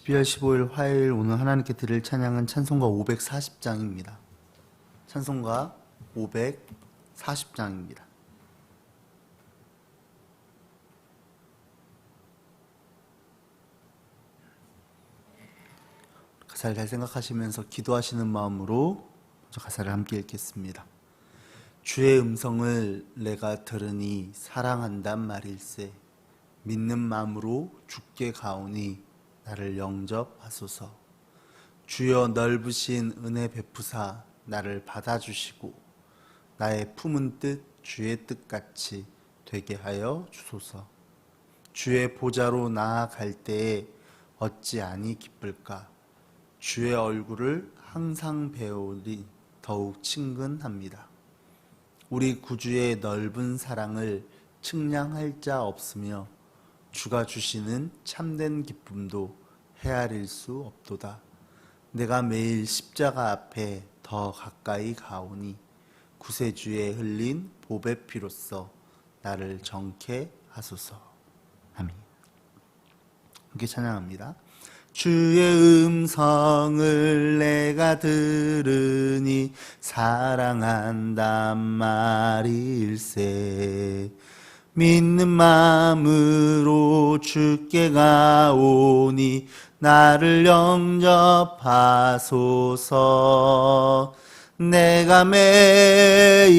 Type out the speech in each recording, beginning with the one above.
12월 15일 화요일 오늘 하나님께 드릴 찬양은 찬송가 540장입니다. 찬송가 540장입니다. 가사를 잘 생각하시면서 기도하시는 마음으로 가사를 함께 읽겠습니다. 주의 음성을 내가 들으니 사랑한단 말일세 믿는 마음으로 죽게 가오니 나를 영접하소서. 주여 넓으신 은혜 베푸사 나를 받아주시고 나의 품은 뜻 주의 뜻같이 되게 하여 주소서. 주의 보좌로 나아갈 때에 어찌 아니 기쁠까? 주의 얼굴을 항상 배우리 더욱 친근합니다. 우리 구주의 넓은 사랑을 측량할 자 없으며 주가 주시는 참된 기쁨도 헤아릴 수 없도다. 내가 매일 십자가 앞에 더 가까이 가오니 구세주에 흘린 보배 피로써 나를 정케 하소서. 아멘. 함께 찬양합니다. 주의 음성을 내가 들으니 사랑한단 말일세 믿는 마음으로 주께 가오니 나를 영접하소서. 내가 매일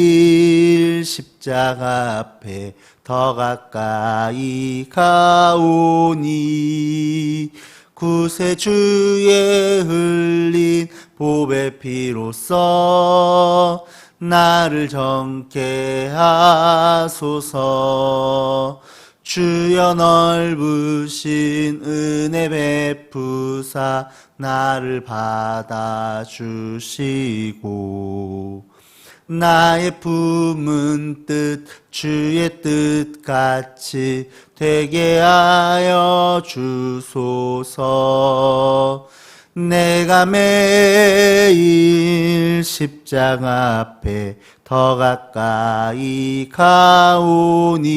십자가 앞에 더 가까이 가오니 구세주의 흘린 보배 피로써 나를 정케 하소서. 주여 넓으신 은혜 베푸사 나를 받아주시고. 나의 품은 뜻 주의 뜻 같이 되게 하여 주소서 내가 매일 십자가 앞에 더 가까이 가오니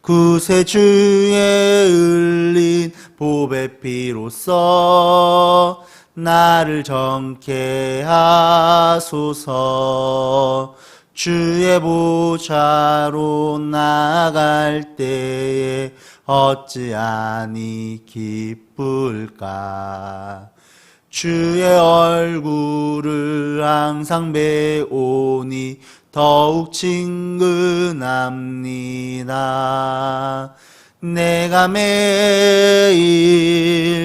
구세주의 흘린 보배 피로써 나를 정케 하소서. 주의 보좌로 나갈 때에 어찌 아니 기쁠까 주의 얼굴을 항상 배오니 더욱 친근합니다. 내가 매일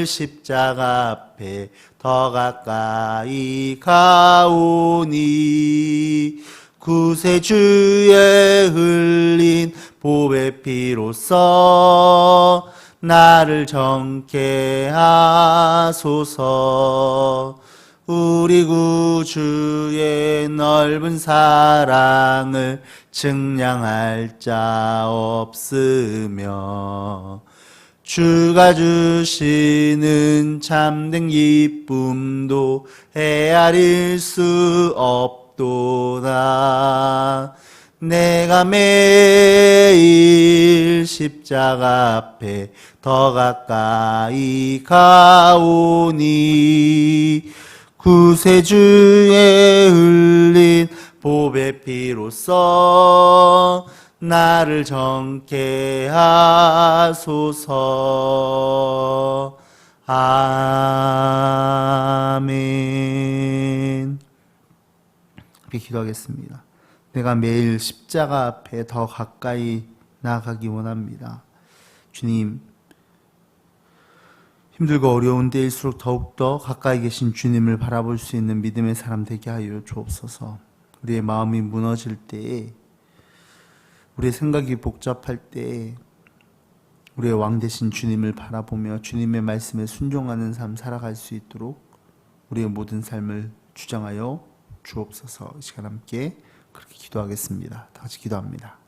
십자가 앞에 더 가까이 가오니 구세주의 흘린 보배 피로써 나를 정케 하소서. 우리 구주의 넓은 사랑을 측량할 자 없으며 주가 주시는 참된 기쁨도 헤아릴 수 없 도다. 내가 매일 십자가 앞에 더 가까이 가오니 구세주의 흘린 보배 피로써 나를 정케 하소서 아멘 함께 기도하겠습니다. 내가 매일 십자가 앞에 더 가까이 나아가기 원합니다. 주님, 힘들고 어려운 때일수록 더욱더 가까이 계신 주님을 바라볼 수 있는 믿음의 사람 되게 하여 주옵소서. 우리의 마음이 무너질 때에, 우리의 생각이 복잡할 때에, 우리의 왕 되신 주님을 바라보며 주님의 말씀에 순종하는 삶 살아갈 수 있도록 우리의 모든 삶을 주장하여 주옵소서. 이 시간 함께 그렇게 기도하겠습니다. 다 같이 기도합니다.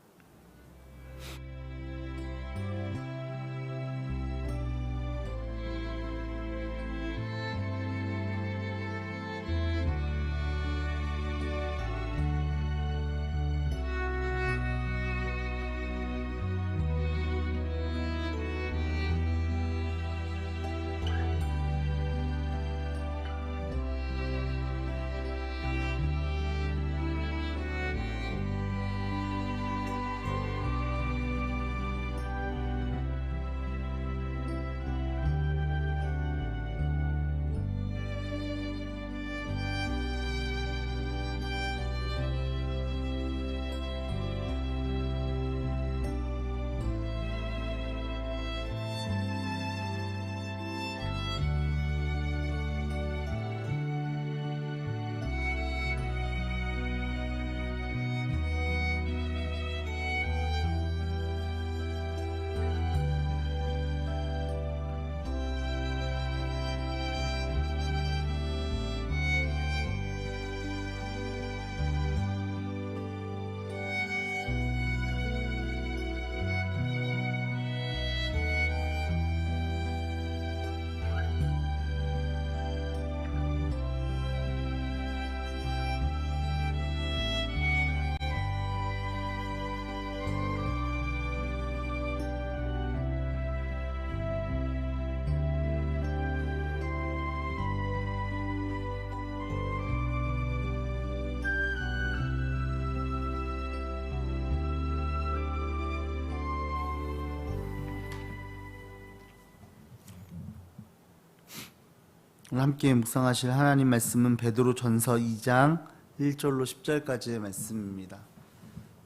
함께 묵상하실 하나님 말씀은 베드로 전서 2장 1절로 10절까지의 말씀입니다.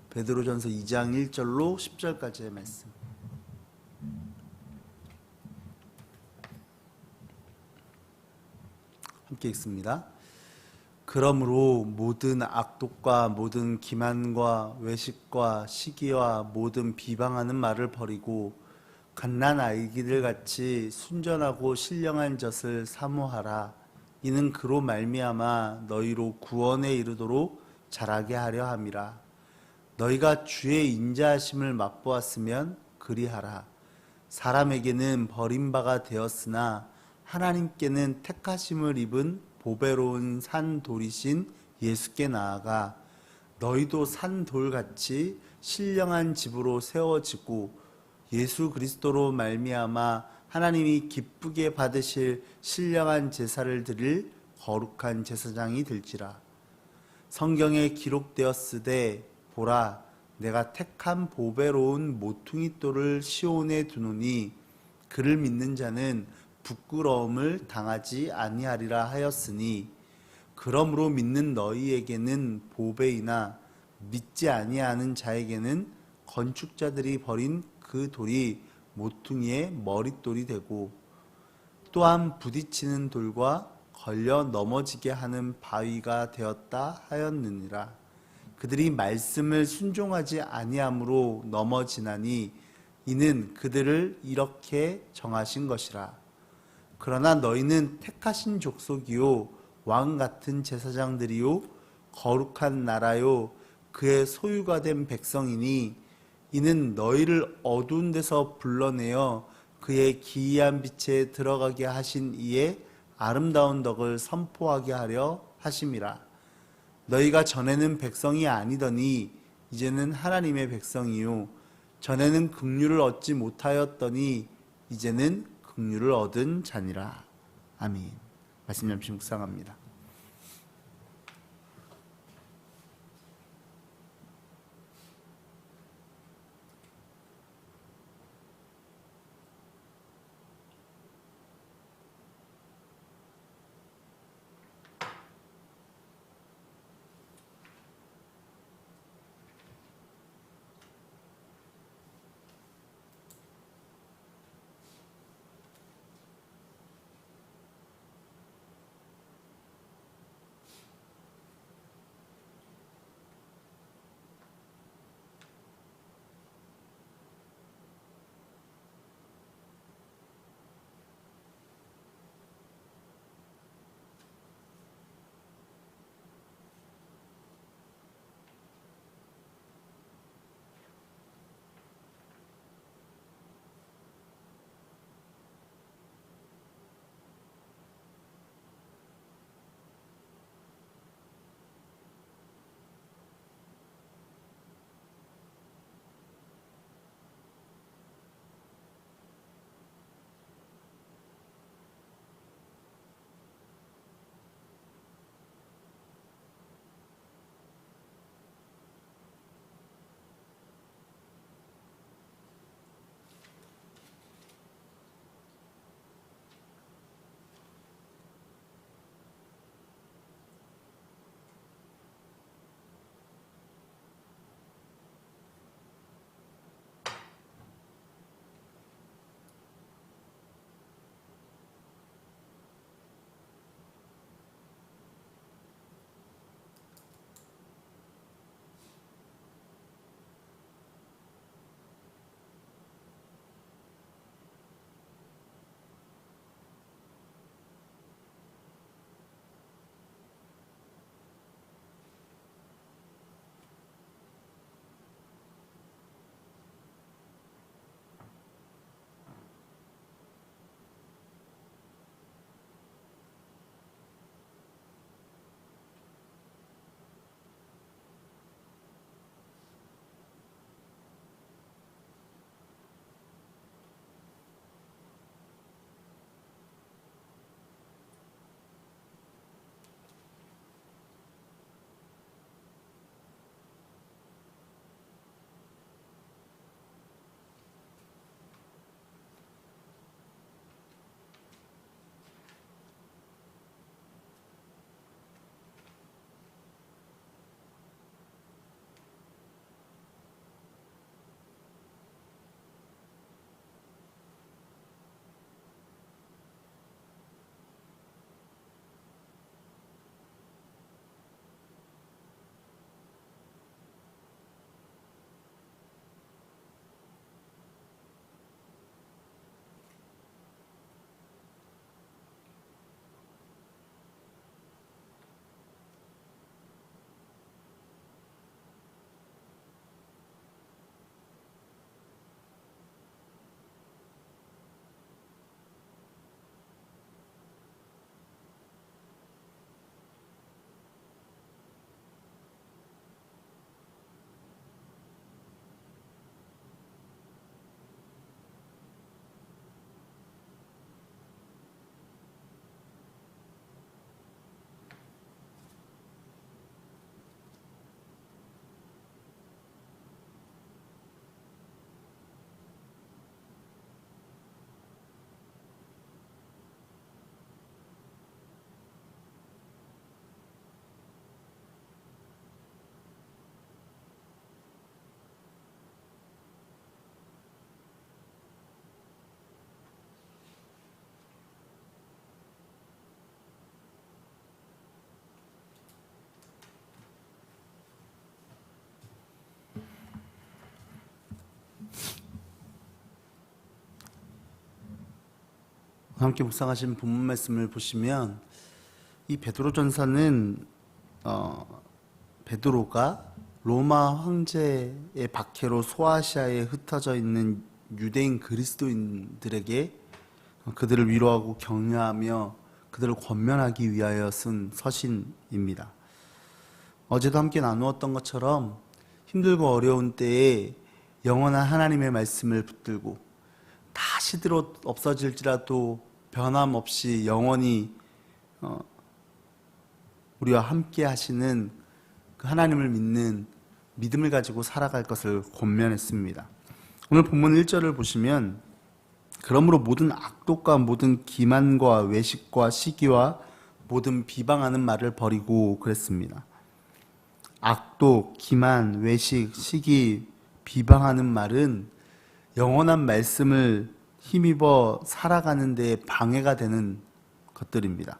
베드로 전서 2장 1절로 10절까지의 말씀. 함께 읽습니다. 그러므로 모든 악독과 모든 기만과 외식과 시기와 모든 비방하는 말을 버리고 갓난 아이기들 같이 순전하고 신령한 젖을 사모하라. 이는 그로 말미암아 너희로 구원에 이르도록 자라게 하려 함이라. 너희가 주의 인자하심을 맛보았으면 그리하라. 사람에게는 버림바가 되었으나 하나님께는 택하심을 입은 보배로운 산 돌이신 예수께 나아가 너희도 산 돌같이 신령한 집으로 세워지고 예수 그리스도로 말미암아 하나님이 기쁘게 받으실 신령한 제사를 드릴 거룩한 제사장이 될지라. 성경에 기록되었으되 보라 내가 택한 보배로운 모퉁이 돌을 시온에 두노니 그를 믿는 자는 부끄러움을 당하지 아니하리라 하였으니 그러므로 믿는 너희에게는 보배이나 믿지 아니하는 자에게는 건축자들이 버린 그 돌이 모퉁이의 머릿돌이 되고 또한 부딪히는 돌과 걸려 넘어지게 하는 바위가 되었다 하였느니라. 그들이 말씀을 순종하지 아니함으로 넘어지나니 이는 그들을 이렇게 정하신 것이라. 그러나 너희는 택하신 족속이요 왕 같은 제사장들이요 거룩한 나라요 그의 소유가 된 백성이니 이는 너희를 어두운 데서 불러내어 그의 기이한 빛에 들어가게 하신 이의 아름다운 덕을 선포하게 하려 하심이라 너희가 전에는 백성이 아니더니 이제는 하나님의 백성이요 전에는 긍휼을 얻지 못하였더니 이제는 긍휼을 얻은 자니라. 아멘. 말씀 잠시 묵상합니다. 함께 묵상하신 본문 말씀을 보시면 이 베드로 전서는 어, 베드로가 로마 황제의 박해로 소아시아에 흩어져 있는 유대인 그리스도인들에게 그들을 위로하고 격려하며 그들을 권면하기 위하여 쓴 서신입니다. 어제도 함께 나누었던 것처럼 힘들고 어려운 때에 영원한 하나님의 말씀을 붙들고 다 시 들어 없어질지라도 변함없이 영원히 어, 우리와 함께 하시는 그 하나님을 믿는 믿음을 가지고 살아갈 것을 권면했습니다. 오늘 본문 1절을 보시면 그러므로 모든 악독과 모든 기만과 외식과 시기와 모든 비방하는 말을 버리고 그랬습니다. 악독, 기만, 외식, 시기, 비방하는 말은 영원한 말씀을 힘입어 살아가는 데 방해가 되는 것들입니다.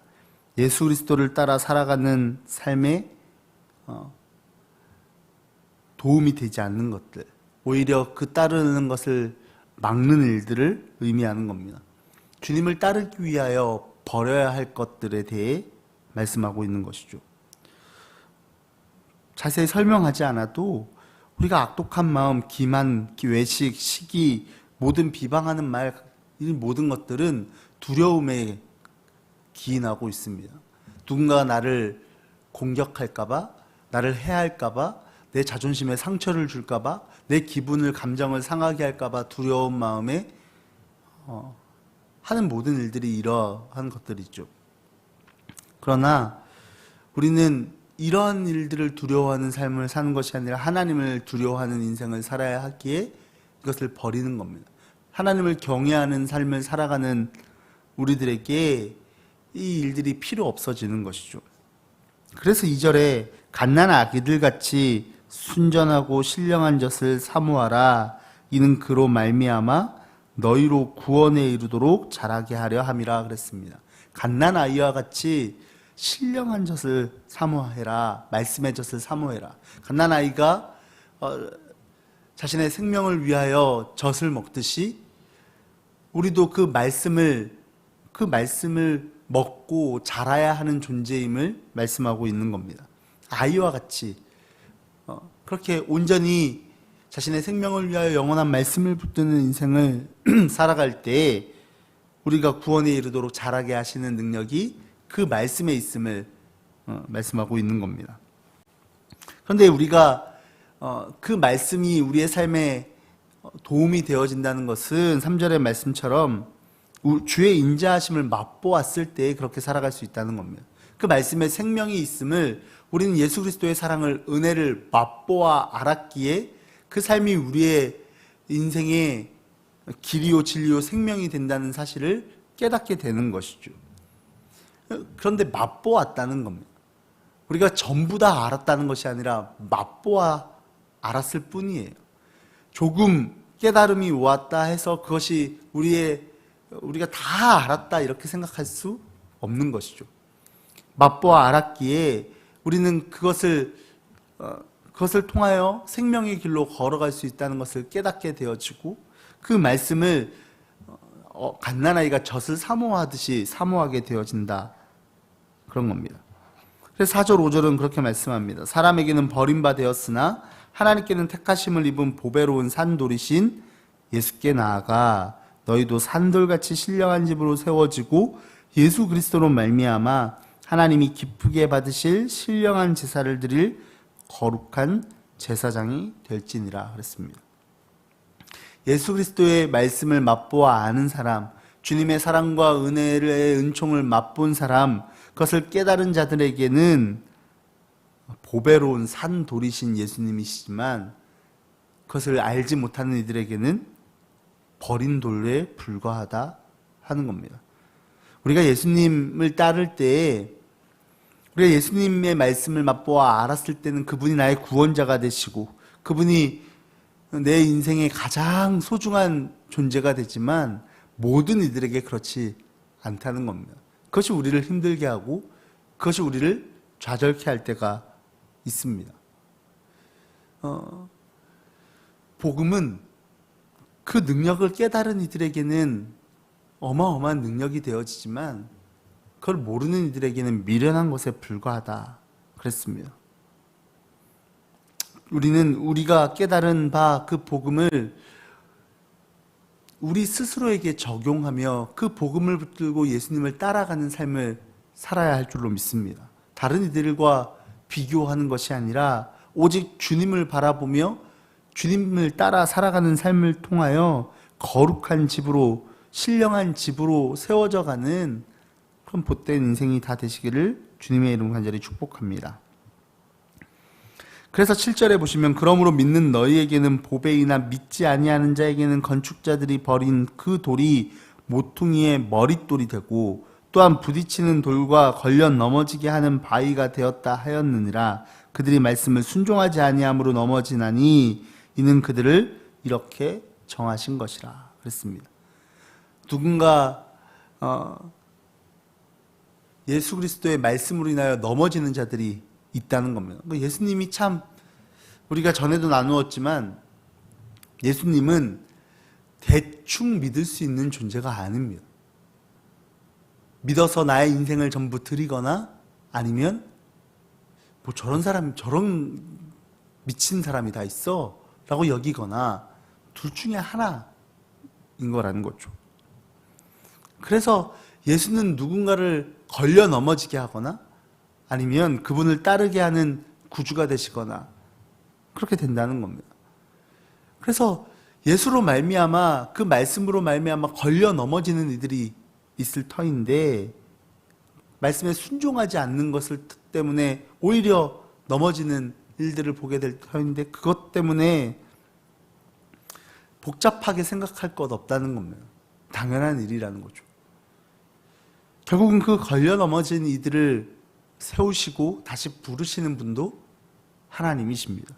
예수 그리스도를 따라 살아가는 삶에 어, 도움이 되지 않는 것들, 오히려 그 따르는 것을 막는 일들을 의미하는 겁니다. 주님을 따르기 위하여 버려야 할 것들에 대해 말씀하고 있는 것이죠. 자세히 설명하지 않아도 우리가 악독한 마음, 기만, 외식, 시기, 모든 비방하는 말, 이 모든 것들은 두려움에 기인하고 있습니다. 누군가가 나를 공격할까봐, 나를 해할까봐, 내 자존심에 상처를 줄까봐, 내 기분을, 감정을 상하게 할까봐 두려운 마음에 어, 하는 모든 일들이 이러한 것들이죠. 그러나 우리는 이러한 일들을 두려워하는 삶을 사는 것이 아니라 하나님을 두려워하는 인생을 살아야 하기에 이것을 버리는 겁니다. 하나님을 경외하는 삶을 살아가는 우리들에게 이 일들이 필요 없어지는 것이죠. 그래서 이절에 갓난 아기들 같이 순전하고 신령한 젖을 사모하라 이는 그로 말미암아 너희로 구원에 이르도록 자라게 하려 함이라 그랬습니다. 갓난 아이와 같이 신령한 젖을 사모해라 말씀의 젖을 사모해라 갓난 아이가 어, 자신의 생명을 위하여 젖을 먹듯이 우리도 그 말씀을 그 말씀을 먹고 자라야 하는 존재임을 말씀하고 있는 겁니다. 아이와 같이 어, 그렇게 온전히 자신의 생명을 위하여 영원한 말씀을 붙드는 인생을 살아갈 때 우리가 구원에 이르도록 자라게 하시는 능력이 그 말씀에 있음을 어, 말씀하고 있는 겁니다. 그런데 우리가 어, 그 말씀이 우리의 삶에 도움이 되어진다는 것은 3절의 말씀처럼 주의 인자하심을 맛보았을 때 그렇게 살아갈 수 있다는 겁니다. 그 말씀에 생명이 있음을 우리는 예수 그리스도의 사랑을 은혜를 맛보아 알았기에 그 삶이 우리의 인생의 길이요 진리요 생명이 된다는 사실을 깨닫게 되는 것이죠. 그런데 맛보았다는 겁니다. 우리가 전부 다 알았다는 것이 아니라 맛보아 알았을 뿐이에요. 조금 깨달음이 왔다 해서 그것이 우리의 우리가 다 알았다 이렇게 생각할 수 없는 것이죠. 맛보아 알았기에 우리는 그것을 어, 그것을 통하여 생명의 길로 걸어갈 수 있다는 것을 깨닫게 되어지고 그 말씀을 어, 갓난아이가 젖을 사모하듯이 사모하게 되어진다. 그런 겁니다. 그래서 4절, 5절은 그렇게 말씀합니다. 사람에게는 버림바 되었으나 하나님께는 택하심을 입은 보배로운 산돌이신 예수께 나아가 너희도 산돌같이 신령한 집으로 세워지고 예수 그리스도로 말미암아 하나님이 기쁘게 받으실 신령한 제사를 드릴 거룩한 제사장이 될지니라 그랬습니다. 예수 그리스도의 말씀을 맛보아 아는 사람, 주님의 사랑과 은혜의 은총을 맛본 사람, 그것을 깨달은 자들에게는 보배로운 산 돌이신 예수님이시지만 그것을 알지 못하는 이들에게는 버린 돌에 불과하다 하는 겁니다. 우리가 예수님을 따를 때 우리가 예수님의 말씀을 맛보아 알았을 때는 그분이 나의 구원자가 되시고 그분이 내 인생의 가장 소중한 존재가 되지만 모든 이들에게 그렇지 않다는 겁니다. 그것이 우리를 힘들게 하고 그것이 우리를 좌절케 할 때가 있습니다. 어, 복음은 그 능력을 깨달은 이들에게는 어마어마한 능력이 되어지지만 그걸 모르는 이들에게는 미련한 것에 불과하다. 그랬습니다. 우리는 우리가 깨달은 바 그 복음을 우리 스스로에게 적용하며 그 복음을 붙들고 예수님을 따라가는 삶을 살아야 할 줄로 믿습니다. 다른 이들과 비교하는 것이 아니라 오직 주님을 바라보며 주님을 따라 살아가는 삶을 통하여 거룩한 집으로 신령한 집으로 세워져 가는 그런 복된 인생이 다 되시기를 주님의 이름 간절히 축복합니다. 그래서 7절에 보시면 그러므로 믿는 너희에게는 보배이나 믿지 아니하는 자에게는 건축자들이 버린 그 돌이 모퉁이의 머릿돌이 되고 또한 부딪히는 돌과 걸려 넘어지게 하는 바위가 되었다 하였느니라 그들이 말씀을 순종하지 아니함으로 넘어지나니 이는 그들을 이렇게 정하신 것이라 그랬습니다. 누군가 어, 예수 그리스도의 말씀으로 인하여 넘어지는 자들이 있다는 겁니다. 그러니까 예수님이 참 우리가 전에도 나누었지만 예수님은 대충 믿을 수 있는 존재가 아닙니다. 믿어서 나의 인생을 전부 드리거나 아니면 뭐 저런 사람 저런 미친 사람이 다 있어 라고 여기거나 둘 중에 하나인 거라는 거죠. 그래서 예수는 누군가를 걸려 넘어지게 하거나 아니면 그분을 따르게 하는 구주가 되시거나 그렇게 된다는 겁니다. 그래서 예수로 말미암아 그 말씀으로 말미암아 걸려 넘어지는 이들이 있을 터인데 말씀에 순종하지 않는 것을 때문에 오히려 넘어지는 일들을 보게 될 터인데 그것 때문에 복잡하게 생각할 것 없다는 겁니다. 당연한 일이라는 거죠. 결국은 그 걸려 넘어진 이들을 세우시고 다시 부르시는 분도 하나님이십니다.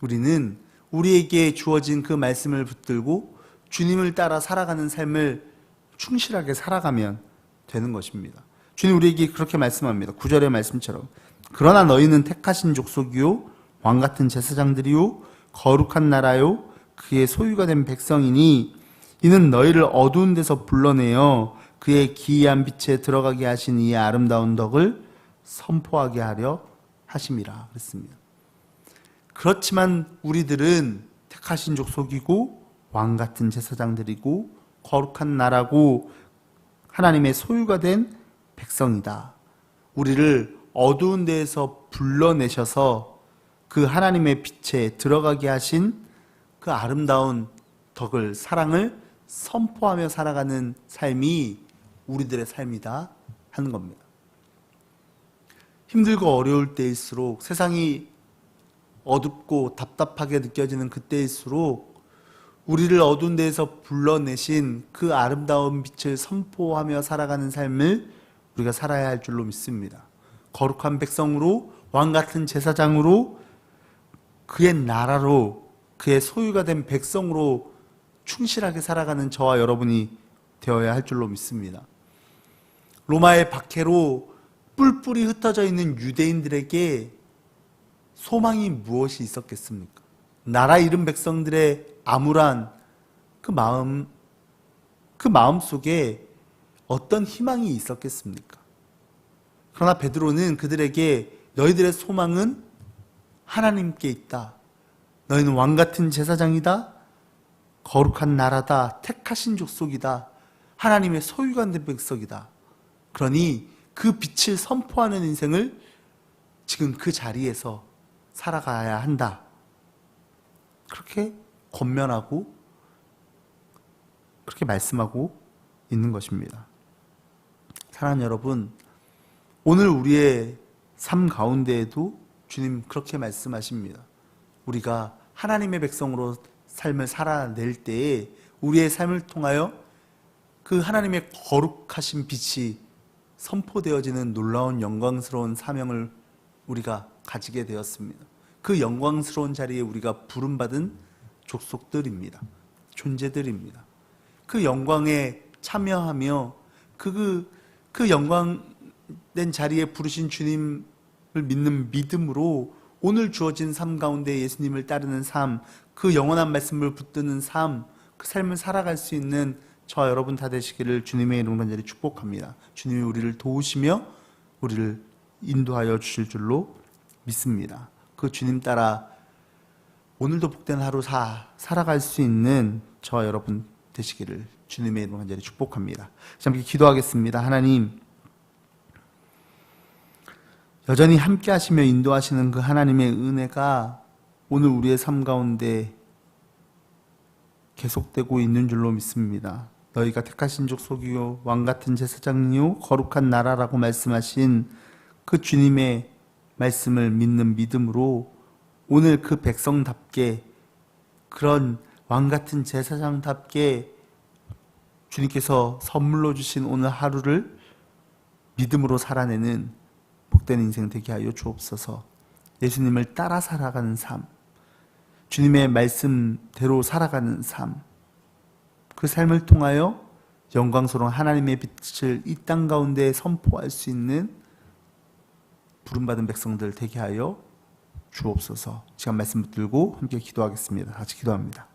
우리는 우리에게 주어진 그 말씀을 붙들고 주님을 따라 살아가는 삶을 충실하게 살아가면 되는 것입니다. 주님 우리에게 그렇게 말씀합니다. 구절의 말씀처럼. 그러나 너희는 택하신 족속이요 왕 같은 제사장들이요 거룩한 나라요 그의 소유가 된 백성이니 이는 너희를 어두운 데서 불러내어 그의 기이한 빛에 들어가게 하신 이의 아름다운 덕을 선포하게 하려 하심이라 그랬습니다. 그렇지만 우리들은 택하신 족속이고 왕 같은 제사장들이고 거룩한 나라고 하나님의 소유가 된 백성이다. 우리를 어두운 데에서 불러내셔서 그 하나님의 빛에 들어가게 하신 그 아름다운 덕을, 사랑을 선포하며 살아가는 삶이 우리들의 삶이다 하는 겁니다. 힘들고 어려울 때일수록 세상이 어둡고 답답하게 느껴지는 그때일수록 우리를 어두운 데에서 불러내신 그 아름다운 빛을 선포하며 살아가는 삶을 우리가 살아야 할 줄로 믿습니다. 거룩한 백성으로 왕 같은 제사장으로 그의 나라로 그의 소유가 된 백성으로 충실하게 살아가는 저와 여러분이 되어야 할 줄로 믿습니다. 로마의 박해로 뿔뿔이 흩어져 있는 유대인들에게 소망이 무엇이 있었겠습니까? 나라 잃은 백성들의 암울한 그 마음, 그 마음 속에 어떤 희망이 있었겠습니까? 그러나 베드로는 그들에게 너희들의 소망은 하나님께 있다. 너희는 왕 같은 제사장이다. 거룩한 나라다. 택하신 족속이다. 하나님의 소유가 된 백성이다. 그러니 그 빛을 선포하는 인생을 지금 그 자리에서 살아가야 한다. 그렇게 권면하고 그렇게 말씀하고 있는 것입니다. 사랑하는 여러분, 오늘 우리의 삶 가운데에도 주님 그렇게 말씀하십니다. 우리가 하나님의 백성으로 삶을 살아낼 때에 우리의 삶을 통하여 그 하나님의 거룩하신 빛이 선포되어지는 놀라운 영광스러운 사명을 우리가 가지게 되었습니다. 그 영광스러운 자리에 우리가 부름받은 족속들입니다. 존재들입니다. 그 영광에 참여하며 그, 그, 그 영광된 자리에 부르신 주님을 믿는 믿음으로 오늘 주어진 삶 가운데 예수님을 따르는 삶, 그 영원한 말씀을 붙드는 삶, 그 삶을 살아갈 수 있는 저 여러분 다 되시기를 주님의 이름 간절히 축복합니다. 주님이 우리를 도우시며 우리를 인도하여 주실 줄로 믿습니다. 그 주님 따라 오늘도 복된 하루 사, 살아갈 수 있는 저 여러분 되시기를 주님의 이름 간절히 축복합니다. 자, 함께 기도하겠습니다. 하나님, 여전히 함께 하시며 인도하시는 그 하나님의 은혜가 오늘 우리의 삶 가운데 계속되고 있는 줄로 믿습니다. 너희가 택하신 족속이요 왕 같은 제사장이요 거룩한 나라라고 말씀하신 그 주님의 말씀을 믿는 믿음으로 오늘 그 백성답게 그런 왕 같은 제사장답게 주님께서 선물로 주신 오늘 하루를 믿음으로 살아내는 복된 인생 되게 하여 주옵소서. 예수님을 따라 살아가는 삶, 주님의 말씀대로 살아가는 삶, 그 삶을 통하여 영광스러운 하나님의 빛을 이 땅 가운데 선포할 수 있는 부름받은 백성들 되게 하여 주옵소서. 시간 말씀 붙들고 함께 기도하겠습니다. 같이 기도합니다.